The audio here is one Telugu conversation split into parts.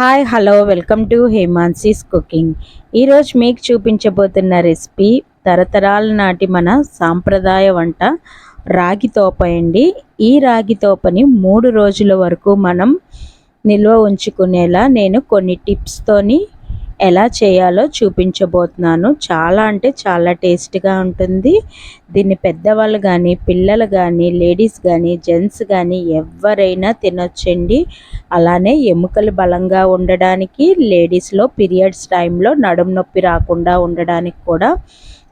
Hi hello welcome to Hemansi's cooking. ఈరోజు మీకు చూపించబోతున్న రెసిపీ తరతరాల నాటి మన సాంప్రదాయ వంట రాగి తోప అండి. ఈ రాగి తోపని మూడు రోజుల వరకు మనం నిల్వ ఉంచుకునేలా నేను కొన్ని టిప్స్తోని ఎలా చేయాలో చూపించబోతున్నాను. చాలా అంటే చాలా టేస్ట్గా ఉంటుంది. దీన్ని పెద్దవాళ్ళు కానీ పిల్లలు కానీ లేడీస్ కానీ జెంట్స్ కానీ ఎవరైనా తినొచ్చండి. అలానే ఎముకలు బలంగా ఉండడానికి లేడీస్లో పీరియడ్స్ టైంలో నడుము నొప్పి రాకుండా ఉండడానికి కూడా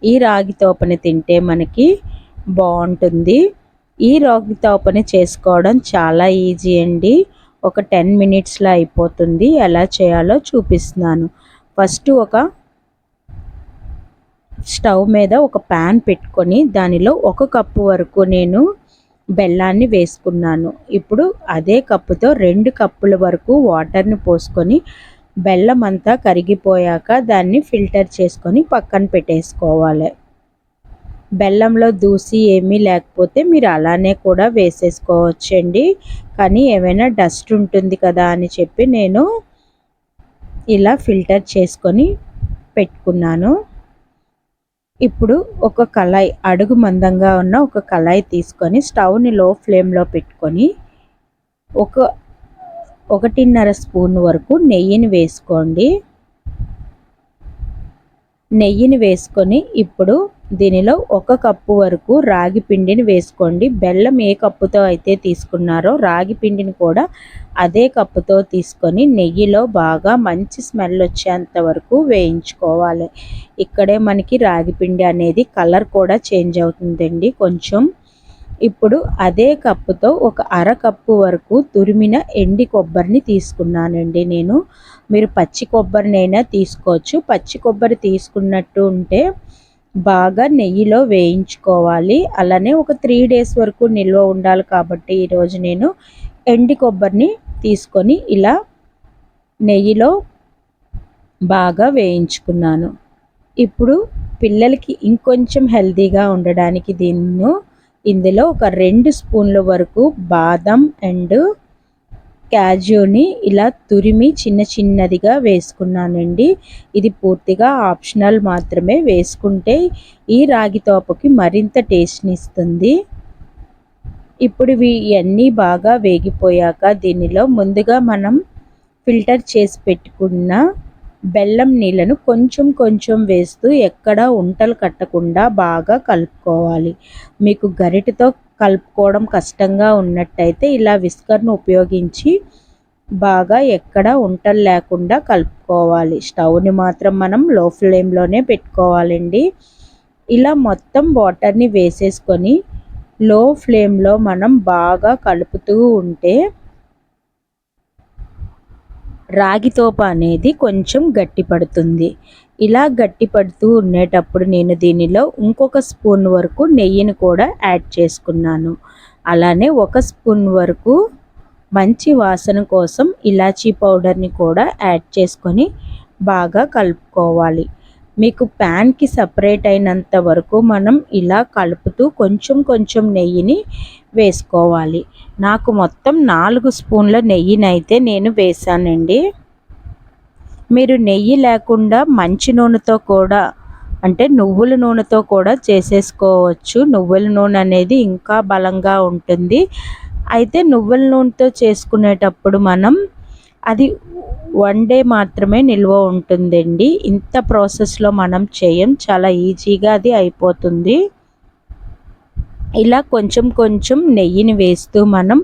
ఈ రాగి తోపని తింటే మనకి బాగుంటుంది. ఈ రాగి తోపని చేసుకోవడం చాలా ఈజీ అండి. ఒక టెన్ మినిట్స్లో అయిపోతుంది. ఎలా చేయాలో చూపిస్తున్నాను. ఫస్ట్ ఒక స్టవ్ మీద ఒక ప్యాన్ పెట్టుకొని దానిలో ఒక కప్పు వరకు నేను బెల్లాన్ని వేసుకున్నాను. ఇప్పుడు అదే కప్పుతో రెండు కప్పుల వరకు వాటర్ని పోసుకొని బెల్లం అంతా కరిగిపోయాక దాన్ని ఫిల్టర్ చేసుకొని పక్కన పెట్టేసుకోవాలి. బెల్లంలో దూసి ఏమీ లేకపోతే మీరు అలానే కూడా వేసేసుకోవచ్చండి. కానీ ఏమైనా డస్ట్ ఉంటుంది కదా అని చెప్పి నేను ఇలా ఫిల్టర్ చేసుకొని పెట్టుకున్నాను. ఇప్పుడు ఒక కళాయి అడుగు మందంగా ఉన్న ఒక కళాయి తీసుకొని స్టవ్ని లో ఫ్లేమ్లో పెట్టుకొని ఒక ఒకటిన్నర స్పూన్ వరకు నెయ్యిని వేసుకోండి. నెయ్యిని వేసుకొని ఇప్పుడు దీనిలో ఒక కప్పు వరకు రాగి పిండిని వేసుకోండి. బెల్లం ఏ కప్పుతో అయితే తీసుకున్నారో రాగి పిండిని కూడా అదే కప్పుతో తీసుకొని నెయ్యిలో బాగా మంచి స్మెల్ వచ్చేంత వరకు వేయించుకోవాలి. ఇక్కడే మనకి రాగి పిండి అనేది కలర్ కూడా చేంజ్ అవుతుందండి. కొంచెం ఇప్పుడు అదే కప్పుతో ఒక అర కప్పు వరకు తురిమిన ఎండి కొబ్బరిని తీసుకున్నానండి నేను. మీరు పచ్చి కొబ్బరినైనా తీసుకోవచ్చు. పచ్చి కొబ్బరి తీసుకున్నట్టు ఉంటే బాగా నెయ్యిలో వేయించుకోవాలి. అలానే ఒక త్రీ డేస్ వరకు నిల్వ ఉండాలి కాబట్టి ఈరోజు నేను ఎండి కొబ్బరిని తీసుకొని ఇలా నెయ్యిలో బాగా వేయించుకున్నాను. ఇప్పుడు పిల్లలకి ఇంకొంచెం హెల్తీగా ఉండడానికి దీన్ని ఇందులో ఒక రెండు స్పూన్ల వరకు బాదం అండ్ క్యాజుని ఇలా తురిమి చిన్న చిన్నదిగా వేసుకున్నానండి. ఇది పూర్తిగా ఆప్షనల్ మాత్రమే వేసుకుంటే ఈ రాగి తోపకి మరింత టేస్ట్ని ఇస్తుంది. ఇప్పుడు ఇవన్నీ బాగా వేగిపోయాక దీనిలో ముందుగా మనం ఫిల్టర్ చేసి పెట్టుకున్న బెల్లం నీళ్ళను కొంచెం కొంచెం వేస్తూ ఎక్కడ ఉంటలు కట్టకుండా బాగా కలుపుకోవాలి. మీకు గరిటతో కలుపుకోవడం కష్టంగా ఉన్నట్టయితే ఇలా విస్కర్ను ఉపయోగించి బాగా ఎక్కడ ఉంటలు లేకుండా కలుపుకోవాలి. స్టవ్ని మాత్రం మనం లో ఫ్లేమ్లోనే పెట్టుకోవాలండి. ఇలా మొత్తం వాటర్ని వేసేసుకొని లో ఫ్లేమ్లో మనం బాగా కలుపుతూ ఉంటే రాగి తోప అనేది కొంచెం గట్టి పడుతుంది ఇలా గట్టి పడుతూ ఉండేటప్పుడు నేను దీనిలో ఇంకొక స్పూన్ వరకు నెయ్యిని కూడా యాడ్ చేసుకున్నాను. అలానే ఒక స్పూన్ వరకు మంచి వాసన కోసం ఇలాచీ పౌడర్ని కూడా యాడ్ చేసుకొని బాగా కలుపుకోవాలి. మీకు ప్యాన్కి సపరేట్ అయినంత వరకు మనం ఇలా కలుపుతూ కొంచెం కొంచెం నెయ్యిని వేసుకోవాలి. నాకు మొత్తం నాలుగు స్పూన్ల నెయ్యినైతే నేను వేసానండి. మీరు నెయ్యి లేకుండా మంచి నూనెతో కూడా అంటే నువ్వుల నూనెతో కూడా చేసేసుకోవచ్చు. నువ్వుల నూనె అనేది ఇంకా బలంగా ఉంటుంది. అయితే నువ్వుల నూనెతో చేసుకునేటప్పుడు మనం అది వన్ డే మాత్రమే నిల్వ ఉంటుందండి. ఇంత ప్రాసెస్లో మనం చేయం చాలా ఈజీగా అది అయిపోతుంది. ఇలా కొంచెం కొంచెం నెయ్యిని వేస్తూ మనం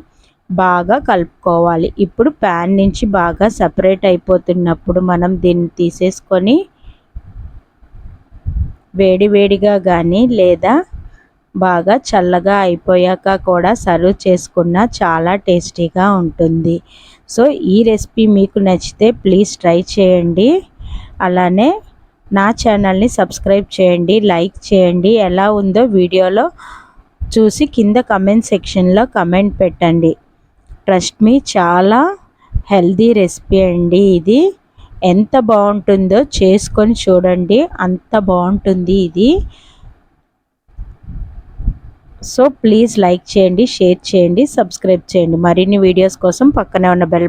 బాగా కలుపుకోవాలి. ఇప్పుడు ప్యాన్ నుంచి బాగా సపరేట్ అయిపోతున్నప్పుడు మనం దీన్ని తీసేసుకొని వేడివేడిగా కానీ లేదా బాగా చల్లగా అయిపోయాక కూడా సర్వ్ చేసుకున్న చాలా టేస్టీగా ఉంటుంది. సో ఈ రెసిపీ మీకు నచ్చితే ప్లీజ్ ట్రై చేయండి. అలానే నా ఛానల్ని సబ్స్క్రైబ్ చేయండి లైక్ చేయండి. ఎలా ఉందో వీడియోలో చూసి కింద కమెంట్ సెక్షన్లో కమెంట్ పెట్టండి. ట్రస్ట్ మీ చాలా హెల్దీ రెసిపీ అండి ఇది. ఎంత బాగుంటుందో చేసుకొని చూడండి. అంత బాగుంటుంది ఇది. సో ప్లీజ్ లైక్ చేయండి షేర్ చేయండి సబ్స్క్రైబ్ చేయండి. మరిన్ని వీడియోస్ కోసం పక్కనే ఉన్న బెల్